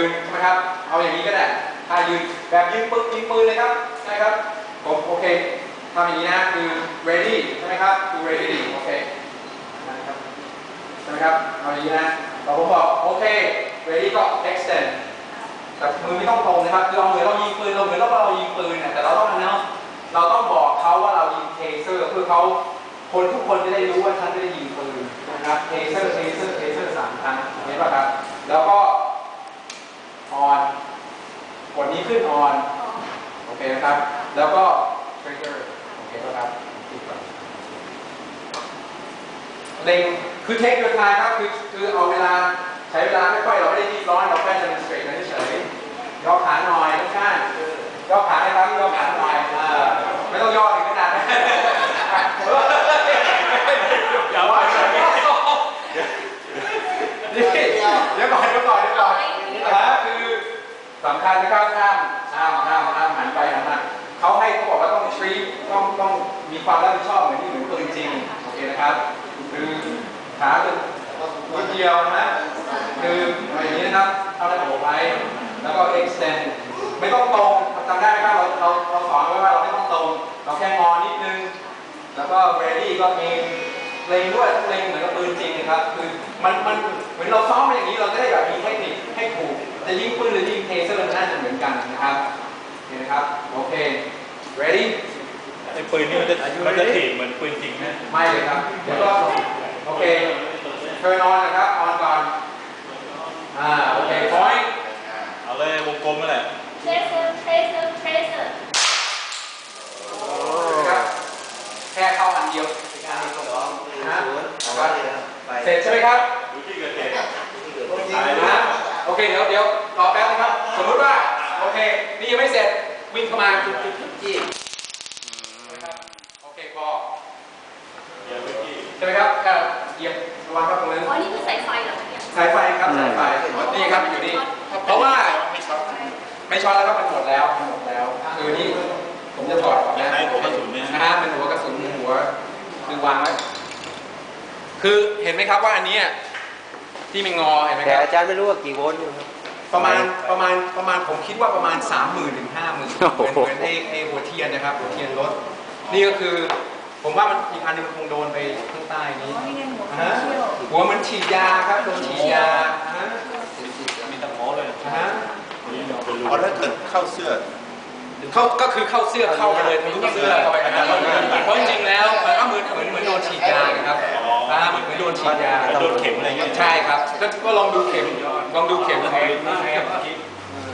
ืนใช่ไหมครับ เอาอย่างนี้ก็ได้ท่ายืนแบบยิงปืนยิงปืนเลยครับใช่ครับ ผมโอเคทำอย่างนี้นะคือ ready ใช่ไหมครับคือ ready โอเคนะครับใช่ไหมครับเอาอย่างนี้นะพอผมบอกโอเค ready ก็ extend แต่มือไม่ต้องตรงนะครับคือเราเหมือนเรายิงปืนเราเหมือนเราเรายิงปืนเนี่ยแต่เราต้องนะเราต้องบอกเขาว่าเรายิงเทเซอร์เพื่อเขาคนทุกคนจะได้รู้ว่าฉันไม่ได้ยิงปืนนะครับเทเซอร์เทเซอร์เทเซอร์สามครั้งเห็นป่ะครับ แล้วก็ ดนี้ขึ้นออนโอเคนะครับ แล้วก็ trigger โอเคนะครับเล็งคือเทคโดยทายครับคือคือเอาเวลาใช้เวลาไม่ค่อยเราไม่ได้รีบร้อนเราแค่ demonstrate เฉยๆย่อขาหน่อยข้างๆย่อขาให้ครับย่อขาหน่อยเออไม่ต้องย่อถึงขนาดนั้นอย่าว่านี่เดี๋ยวก่อนเดี๋ยวก่อนเดี๋ยวก่อนนะคือ สำคัญนะครับห้ามห้ามห้ามห้ามหันไปหันมาเขาให้เขาบอกว่าต้อง treat ต้องต้องมีความรับผิดชอบเหมือนที่เหมือนปืนจริงโอเคนะครับ คือขาคือนิดเดียวนะคืออย่างนี้นะครับเอาอะไรโอบไว้แล้วก็ extend ไม่ต้องตรงจำได้ไหมครับเราเราเราสอนไว้ว่าเราไม่ต้องตรง เราแค่งอนิดนึง แล้วก็ ready ก็เองเล็งด้วยเล็งเหมือนกับปืนจริงนะครับ คือมันมันเหมือนเราซ้อมมาอย่างนี้เราจะได้แบบมีเท คนะครับ โอเค ready ไอ้ปืนนี่มันจะมันจะถีบเหมือนปืนจริงนะไม่เลยครับเดี๋ยวก็โอเค turn on นะครับ on ก่อน อ่า โอเค point เอาเลยวงกลมนั่นแหละ Tracer, tracer, tracer. นะครับแค่เข้าอันเดียวอีกอันหนึงส่งออกนะเสร็จใช่ไหมครับดูที่เกิดเหตุนะโอเค เดี๋ยวเดี๋ยวรอแป๊บนะครับ สมมุติว่า โอเค นี่ยังไม่เสร็จ วิ่งเข้ามาจุดจุดจุดจี้นะครับโอเคพอเดี๋ยวไปที่ใช่ไหมครับก็เหยียบระวังครับตรงนั้นอ๋อนี่คือสายไฟเหรอคะเนี่ยสายไฟครับสายไฟนี่ครับอยู่นี่เพราะว่าไม่ช็อตไม่ช็อตแล้วครับมันหมดแล้วมันหมดแล้วคือนี่ผมจะถอดออกนะใช้หัวกระสุนเนี่ยนะฮะเป็นหัวกระสุนหัวคือวางไว้คือเห็นไหมครับว่าอันเนี้ยที่มันงอเห็นไหมแต่ครับอาจารย์ไม่รู้ว่ากี่โวลต์อยู่ครับ ประมาณประมาณประมาณผมคิดว่าประมาณ 3 0,000ื่นถึงห้าหมื่นโอ้เหมือนโหเหมือนไอ้ไอ้หัวเทียนนะครับหัวเทียนรถ นี่ก็คือผมว่ามันอีกอันหนึงมันคงโดนไปข้างใต้นี้อ๋อนี่ไงหัวอ่าเขี้ยวหัวเหมันฉีดยาครับโดนฉีดยาอ่าฮะมีตะโมเลยอ่าฮะนี่เราเป็นรูอ๋อถ้าเกิดเข้าเสื้อเข้าก็คือเข้าเสื้อเข้าไปเลยทะลุเสื้อเข้าไปนะครับเพราะจริงๆแล้วมันก็เหมือนเหมือนเหมือนโดนฉีดยานะครับอ่าเหมือนเหมือนโดนฉีดยาโดนเข็มอะไรเงี้ยใช่ครับก็ก็ลองดูเข็มลอง ดูเข็มแทงแทงผ